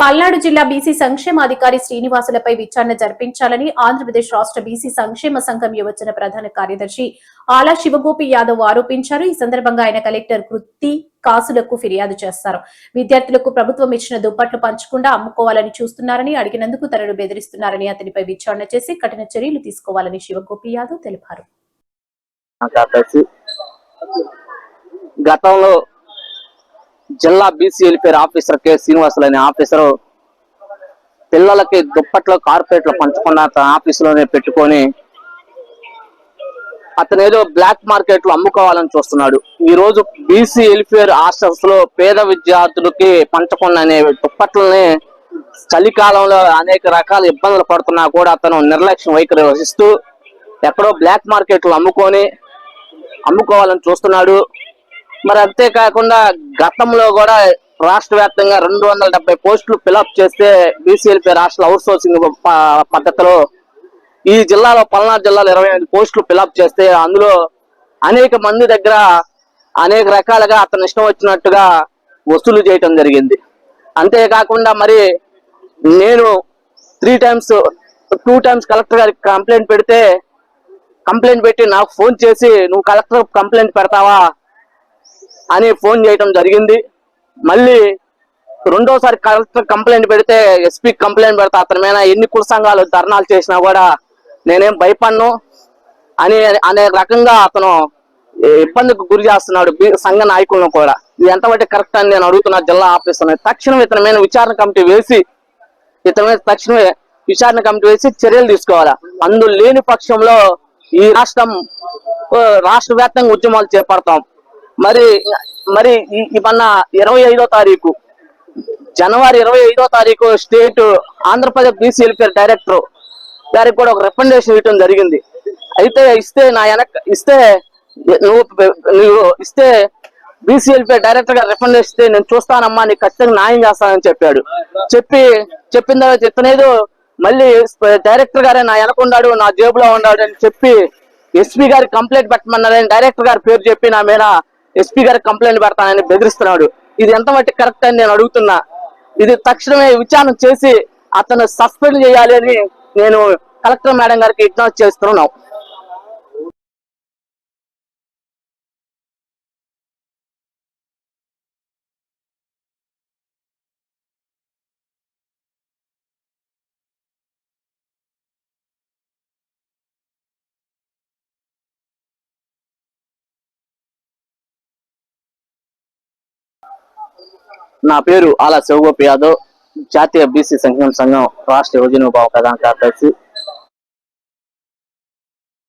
పల్నాడు జిల్లా బీసీ సంక్షేమాధికారి శ్రీనివాసులపై విచారణ జరిపించాలని ఆంధ్రప్రదేశ్ రాష్ట్ర బీసీ సంక్షేమ సంఘం యువజన ప్రధాన కార్యదర్శి ఆలా శివగోపి యాదవ్ ఆరోపించారు. ఈ సందర్భంగా ఆయన కలెక్టర్ కృతి కాసులకు ఫిర్యాదు చేస్తారు. విద్యార్థులకు ప్రభుత్వం ఇచ్చిన దుప్పట్లు పంచకుండా అమ్ముకోవాలని చూస్తున్నారని అడిగినందుకు తనను బెదిరిస్తున్నారని అతనిపై విచారణ చేసి కఠిన చర్యలు తీసుకోవాలని శివగోపి యాదవ్ తెలిపారు. గతంలో జిల్లా BC welfare officer K Srinivasulu అనే ఆఫీసరు పిల్లలకి దుప్పట్లు కార్పొరేట్లు పంచకుండా తన ఆఫీసులోనే పెట్టుకొని అతను ఏదో బ్లాక్ మార్కెట్లో అమ్ముకోవాలని చూస్తున్నాడు. ఈ రోజు బీసీ వెల్ఫేర్ హాస్టల్స్లో పేద విద్యార్థులకి పంచకుండా అనే దుప్పట్లని చలికాలంలో అనేక రకాల ఇబ్బందులు పడుతున్నా కూడా అతను నిర్లక్ష్యం వైఖరి వహిస్తూ ఎక్కడో బ్లాక్ మార్కెట్లు అమ్ముకొని అమ్ముకోవాలని చూస్తున్నాడు. మరి అంతేకాకుండా గతంలో కూడా రాష్ట్ర వ్యాప్తంగా రెండు వందల డెబ్బై పోస్టులు ఫిలప్ చేస్తే బీసీఎల్పీ రాష్ట్ర అవుట్ సోర్సింగ్ పద్ధతిలో ఈ జిల్లాలో పల్నాడు జిల్లాలో ఇరవై ఐదు పోస్టులు ఫిలప్ చేస్తే అందులో అనేక మంది దగ్గర అనేక రకాలుగా అతను ఇష్టం వచ్చినట్టుగా వసూలు చేయటం జరిగింది. అంతేకాకుండా మరి నేను three times two times collector గారికి కంప్లైంట్ పెడితే కంప్లైంట్ పెట్టి నాకు ఫోన్ చేసి నువ్వు కలెక్టర్ కంప్లైంట్ పెడతావా? అని ఫోన్ చేయటం జరిగింది. మళ్ళీ రెండోసారి కలెక్టర్ కంప్లైంట్ పెడితే ఎస్పీ కంప్లైంట్ పెడతా అతని మీద ఎన్ని కుల సంఘాలు ధర్నాలు చేసినా కూడా నేనేం భయపడను అని అనే రకంగా అతను ఇబ్బందికి గురి చేస్తున్నాడు బి- సంఘ నాయకులను కూడా. ఇది ఎంతవరకు కరెక్ట్ అని నేను అడుగుతున్నా జిల్లా ఆఫీసులో. తక్షణం ఇతని మీద విచారణ కమిటీ వేసి ఇతని మీద తక్షణమే విచారణ కమిటీ వేసి చర్యలు తీసుకోవాలా? అందులో లేని పక్షంలో ఈ రాష్ట్రం రాష్ట్ర వ్యాప్తంగా ఉద్యమాలు చేపడతాం. మరి మరి ఈ- మొన్న ఇరవై ఐదో తారీఖు జనవరి ఇరవై ఐదో తారీఖు state Andhra Pradesh BC welfare director గారికి కూడా ఒక రికమెండేషన్ ఇవ్వడం జరిగింది. అయితే ఇస్తే నా వెనక ఇస్తే నువ్వు నువ్వు ఇస్తే బీసీ వెల్ఫేర్ డైరెక్టర్ గారు రికమెండేషన్ ఇస్తే నేను చూస్తానమ్మా నీకు ఖచ్చితంగా న్యాయం చేస్తానని చెప్పాడు. చెప్పి చెప్పిన తర్వాత ఇతనేదో మళ్ళీ డైరెక్టర్ గారే నా వెనక ఉన్నాడు నా జేబులో ఉన్నాడు అని చెప్పి ఎస్పీ గారికి కంప్లైంట్ పెట్టమన్నారని డైరెక్టర్ గారు పేరు చెప్పి నా మీద ఎస్పీ గారికి కంప్లైంట్ పెడతానని బెదిరిస్తున్నాడు. ఇది ఎంత మట్టి కరెక్ట్ అని నేను అడుగుతున్నా. ఇది తక్షణమే విచారణ చేసి అతను సస్పెండ్ చేయాలి అని నేను కలెక్టర్ మేడం గారికి ఇగ్నోర్ చేస్తున్నాను. నా పేరు ఆలా శివగోపి యాదవ్. జాతీయ బీసీ సంక్షేమ సంఘం రాష్ట్ర యువజన విభాగం ప్రధాన కార్యదర్శి.